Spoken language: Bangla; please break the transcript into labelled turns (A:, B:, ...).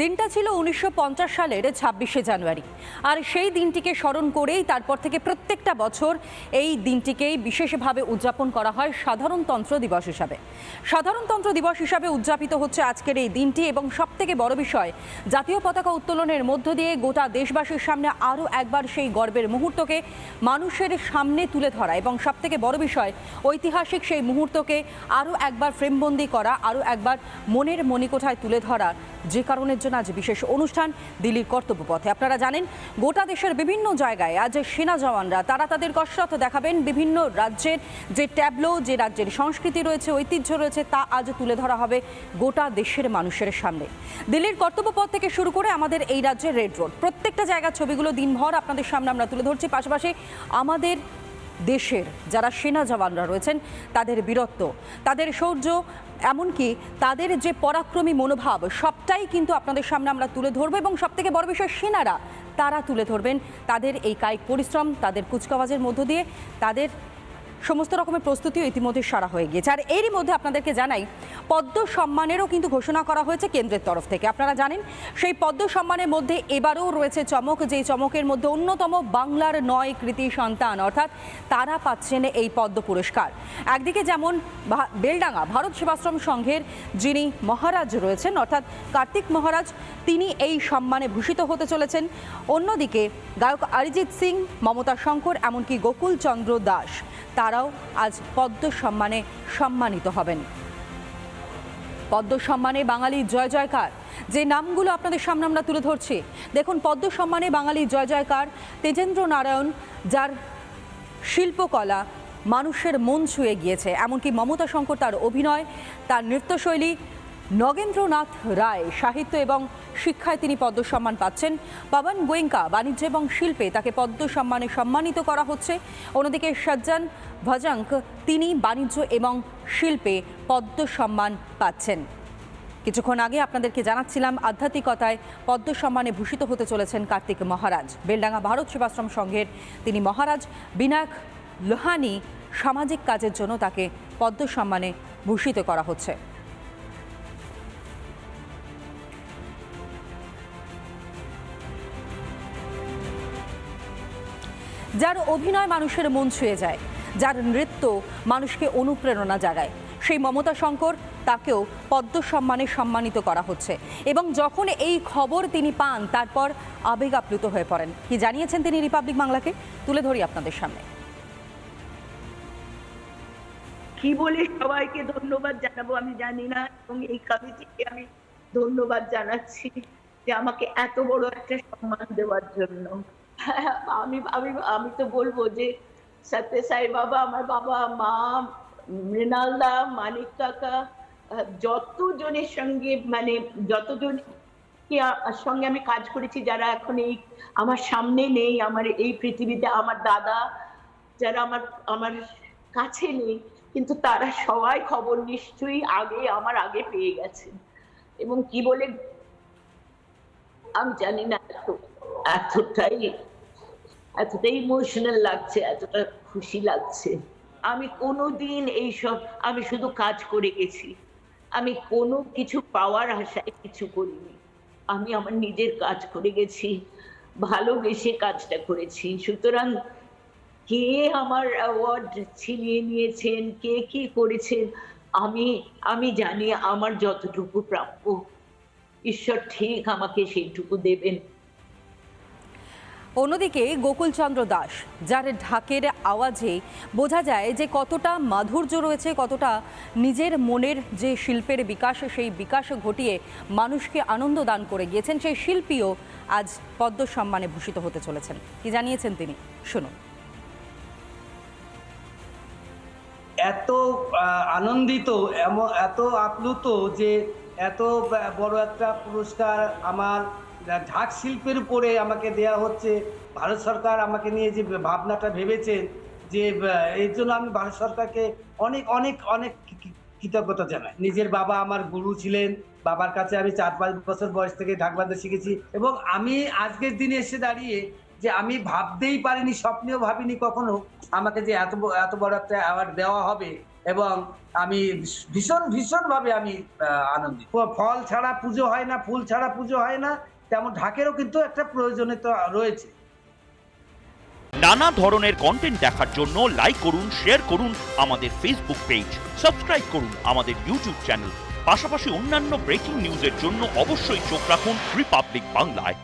A: দিনটা ছিল উনিশশো পঞ্চাশ সালের ছাব্বিশে জানুয়ারি। আর সেই দিনটিকে স্মরণ করেই তারপর থেকে প্রত্যেকটা বছর এই দিনটিকেই বিশেষভাবে উদযাপন করা হয় সাধারণতন্ত্র দিবস হিসাবে। সাধারণতন্ত্র দিবস হিসাবে উদযাপিত হচ্ছে আজকের এই দিনটি এবং সবথেকে বড় বিষয়, জাতীয় পতাকা উত্তোলনের মধ্য দিয়ে গোটা দেশবাসীর সামনে আরও একবার সেই গর্বের মুহূর্তকে মানুষের সামনে তুলে ধরা এবং সবথেকে বড় বিষয়, ঐতিহাসিক সেই মুহূর্তকে আরও একবার ফ্রেমবন্দি করা, আরও একবার মনের মণিকোঠায় তুলে ধরা, যে কারণের জন্য আজ বিশেষ অনুষ্ঠান, দিল্লির কর্তব্যপথে আপনারা জানেন, গোটা দেশের বিভিন্ন জায়গায় আজ সেনা জওয়ানরা, তারা তাদের কসরত দেখাবেন বিভিন্ন রাজ্যের যে ট্যাবলো, যে রাজ্যের সংস্কৃতি রয়েছে, ঐতিহ্য রয়েছে, তা আজ তুলে ধরা হবে গোটা দেশের মানুষের সামনে। দিল্লির কর্তব্যপথ থেকে শুরু করে আমাদের এই রাজ্যের রেড রোড। প্রত্যেকটা জায়গার ছবিগুলো দিনভর আপনাদের সামনে আমরা তুলে ধরছি। পাশাপাশি আমাদের দেশের যারা সেনা জওয়ানরা রয়েছেন, তাদের বীরত্ব, তাদের শৌর্য, এমনকি তাদের যে পরাক্রমী মনোভাব, সবটাই কিন্তু আপনাদের সামনে আমরা তুলে ধরবো এবং সবথেকে বড় বিষয় সেনারা, তারা তুলে ধরবেন। তাদের এই কায়িক পরিশ্রম, তাদের কুচকাওয়াজের মধ্য দিয়ে, তাদের সমস্ত রকমের প্রস্তুতিও ইতিমধ্যে সারা হয়ে গিয়েছে। আর এরই মধ্যে আপনাদেরকে জানাই, পদ্ম সম্মানেরও কিন্তু ঘোষণা করা হয়েছে কেন্দ্রের তরফ থেকে। আপনারা জানেন, সেই পদ্ম সম্মানের মধ্যে এবারও রয়েছে চমক, যেই চমকের মধ্যে অন্যতম বাংলার নয় কৃতি সন্তান, অর্থাৎ তারা পাচ্ছেন এই পদ্ম পুরস্কার। একদিকে যেমন বেলডাঙ্গা, ভারত সেবাশ্রম সংঘের যিনি মহারাজ রয়েছেন, অর্থাৎ কার্তিক মহারাজ, তিনি এই সম্মানে ভূষিত হতে চলেছেন। অন্যদিকে গায়ক অরিজিৎ সিং, মমতা শঙ্কর, এমনকি গোকুল চন্দ্র দাস। তারাও আজ পদ্ম সম্মানে সম্মানিত হবেন। পদ্ম সম্মানে বাঙালি জয় জয়কার। যে নামগুলো আপনাদের সামনে আমরা তুলে ধরছি, দেখুন পদ্ম সম্মানে বাঙালি জয় জয়কার তেজেন্দ্র নারায়ণ, যার শিল্পকলা মানুষের মন ছুঁয়ে গিয়েছে। এমনকি মমতা শঙ্কর তার অভিনয়, তার নৃত্যশৈলী নগেন্দ্রনাথ রায় সাহিত্য এবং শিক্ষায় তিনি পদ্ম সম্মান পাচ্ছেন। পবন গোয়েঙ্কা বাণিজ্য এবং শিল্পে তাকে পদ্ম সম্মানে সম্মানিত করা হচ্ছে। অন্যদিকে সজ্জান ভজাঙ্ক তিনি বাণিজ্য এবং শিল্পে পদ্ম সম্মান পাচ্ছেন। কিছুক্ষণ আগে আপনাদেরকে জানাচ্ছিলাম, আধ্যাত্মিকতায় পদ্ম সম্মানে ভূষিত হতে চলেছেন কার্তিক মহারাজ। বেলডাঙ্গা ভারত সেবাশ্রম সংঘের তিনি মহারাজ। বিনায়ক লোহানি সামাজিক কাজের জন্য তাকে পদ্ম সম্মানে ভূষিত করা হচ্ছে। যার অভিনয় মানুষের মন ছুঁয়ে যায়, যার নৃত্য মানুষকে অনুপ্রেরণা জাগায়। সেই মমতা শঙ্কর তাকেও পদ্ম সম্মানে সম্মানিত করা হচ্ছে এবং যখন এই খবর তিনি পান, তারপর আবেগ আপ্লুত হয়ে পড়েন। কি জানিয়েছেন তিনি রিপাবলিক বাংলাকে? তুলে ধরি আপনাদের সামনে।
B: কি বলে সবাইকে ধন্যবাদ জানাব আমি জানি না, এবং এই কমিটিকে আমি ধন্যবাদ জানাচ্ছি যে আমাকে এত বড় একটা সম্মান দেওয়ার জন্য। আমি আমি আমি তো বলব যে সত্য সাই বাবা, আমার বাবা, মা, মৃণালদা, মানিক কাকা, যতজনের সঙ্গে মানে যতজন সঙ্গে আমি কাজ করেছি, যারা এখন এই আমার সামনে নেই, আমার এই পৃথিবীতে, আমার দাদা, যারা আমার আমার কাছে নেই, কিন্তু তারা সবাই খবর নিশ্চয়ই আগে, আমার আগে পেয়ে গেছেন এবং কি বলে, আমি জানি না এতটাই এতটাই ইমোশনাল লাগছে, এতটা খুশি লাগছে। আমি কোনোদিন এইসব, আমি শুধু কাজ করে গেছি। আমি কোনো কিছু পাওয়ার আশায় কিছু করিনি। আমি আমার নিজের কাজ করে গেছি, ভালোবেসে কাজটা করেছি। সুতরাং কে আমার অ্যাওয়ার্ড ছিনিয়ে নিয়েছেন, কে কি করেছেন, আমি আমি জানি আমার যতটুকু প্রাপ্য। ঈশ্বর ঠিক আমাকে সেইটুকু দেবেন।
A: অন্যদিকে গোকুলচন্দ্র দাস, যার ঢাকের আওয়াজে বোঝা যায় যে কতটা মাধুর্য রয়েছে, কতটা নিজের মনের যে শিল্পের বিকাশ, সেই বিকাশ ঘটিয়ে মানুষকে আনন্দ দান করে গিয়েছেন। সেই শিল্পীও আজ পদ্ম সম্মানে ভূষিত হতে চলেছেন। কি জানিয়েছেন তিনি? শুনুন।
C: এত আনন্দিত এত আপ্লুত যে, এত বড় একটা পুরস্কার আমার ঢাক শিল্পের উপরে আমাকে দেয়া হচ্ছে, ভারত সরকার আমাকে নিয়ে যে ভাবনাটা ভেবেছেন যে এর জন্য আমি ভারত সরকারকে অনেক অনেক অনেক কৃতজ্ঞতা জানাই। নিজের বাবা আমার গুরু ছিলেন, বাবার কাছে আমি চার পাঁচ বছর বয়স থেকে ঢাক বাঁধতে শিখেছি এবং আমি আজকের দিনে এসে দাঁড়িয়ে যে আমি ভাবতেই পারিনি, স্বপ্নেও ভাবিনি কখনো আমাকে যে এত এত বড় একটা অ্যাওয়ার্ড দেওয়া হবে এবং আমি ভীষণ, ভীষণভাবে আমি আনন্দিত। ফল ছাড়া পুজো হয় না, ফুল ছাড়া পুজো হয় না তেমন ঢাকেরও কিন্তু একটা প্রয়োজনীয়তা রয়েছে।
D: নানা ধরনের কন্টেন্ট দেখার জন্য লাইক করুন শেয়ার করুন আমাদের ফেসবুক পেজ সাবস্ক্রাইব করুন আমাদের ইউটিউব চ্যানেল পাশাপাশি অন্যান্য ব্রেকিং নিউজের জন্য অবশ্যই চোখ রাখুন রিপাবলিক বাংলায়